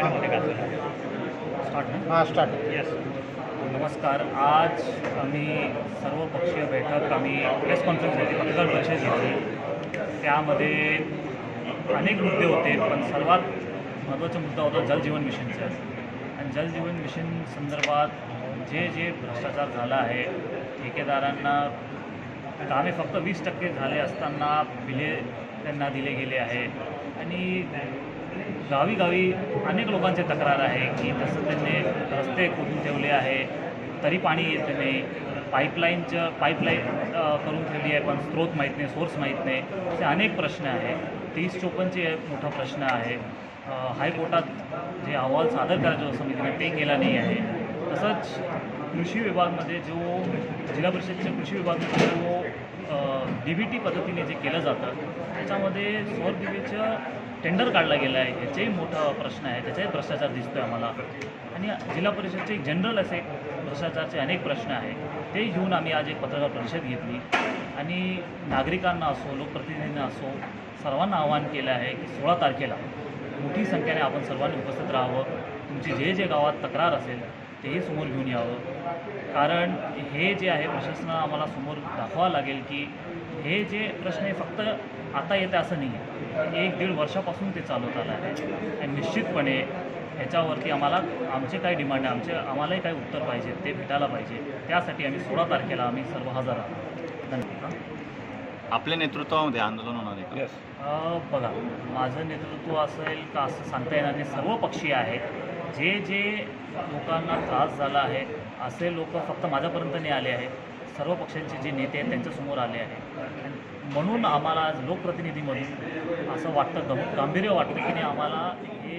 हां start yes नमस्कार. आज आम्ही सर्वपक्षीय बैठक आम्ही प्रेस कॉन्फरन्स घेतली पत्रकार परिषद घेतली. त्यामध्ये अनेक मुद्दे होते पण सर्वात महत्त्वाचा मुद्दा होता जलजीवन मिशनचा. आणि जलजीवन मिशन संदर्भात जे जे भ्रष्टाचार झाला आहे ठेकेदारांना कामे फक्त वीस टक्के झाले असताना बिले त्यांना दिले गेले आहे. आणि गावी गावी अनेक लोकांचे तक्रार आहे की जसं त्यांनी रस्ते खोदून ठेवले आहे तरी पाणी येत नाही. पाईपलाईनचं पाईपलाईन करून ठेवली आहे पण स्रोत माहीत नाही सोर्स माहीत नाही. असे अनेक प्रश्न आहे. तीस चोपन्नचे एक मोठा प्रश्न आहे. हायकोर्टात जे अहवाल सादर करायचा समितीने ते केला नाही आहे. तसंच कृषी विभागमध्ये जो जिल्हा परिषदेच्या कृषी विभागामध्ये जो डी बी टी पद्धतीने जे केलं जातं त्याच्यामध्ये सौर दिवेचं टेंडर काढला गेला आहे याचाही मोठा प्रश्न आहे त्याचाही भ्रष्टाचार दिसतो आहे आम्हाला. आणि जिल्हा परिषदचे जनरल असे भ्रष्टाचारचे अनेक प्रश्न आहे ते घेऊन आम्ही आज एक पत्रकार परिषद घेतली. आणि नागरिकांना असो लोकप्रतिनिधींना असो सर्वांना आवाहन केलं आहे की सोळा तारखेला मोठी संख्येने आपण सर्वांनी उपस्थित राहावं. तुमची जे जे गावात तक्रार असेल तेही समोर घेऊन यावं. कारण हे जे आहे प्रशासनाला आम्हाला समोर दाखवावं लागेल की हे जे प्रश्न आहे फक्त आता येते असं नाही आहे. एक दीड वर्षापासून ते चालवत आलं आहे. आणि निश्चितपणे ह्याच्यावरती आम्हाला आमचे काय डिमांड आहे आमचे आम्हालाही काही उत्तर पाहिजे ते भेटायला पाहिजे. त्यासाठी आम्ही सोळा तारखेला आम्ही सर्व हजर आहोत. धन्यवाद. आपल्या नेतृत्वामध्ये आंदोलन होणार आहे बघा माझं नेतृत्व असेल का असं सांगता येणार नाही. सर्व पक्षीय आहेत. जे जे लोकांना त्रास झाला आहे असे लोक फक्त माझ्यापर्यंत नाही आले आहेत. सर्व पक्षांचे जे नेते आहेत त्यांच्यासमोर आले आहे म्हणून आम्हाला आज लोकप्रतिनिधीमधून असं वाटतं गंभीर्य वाटतं की नाही आम्हाला हे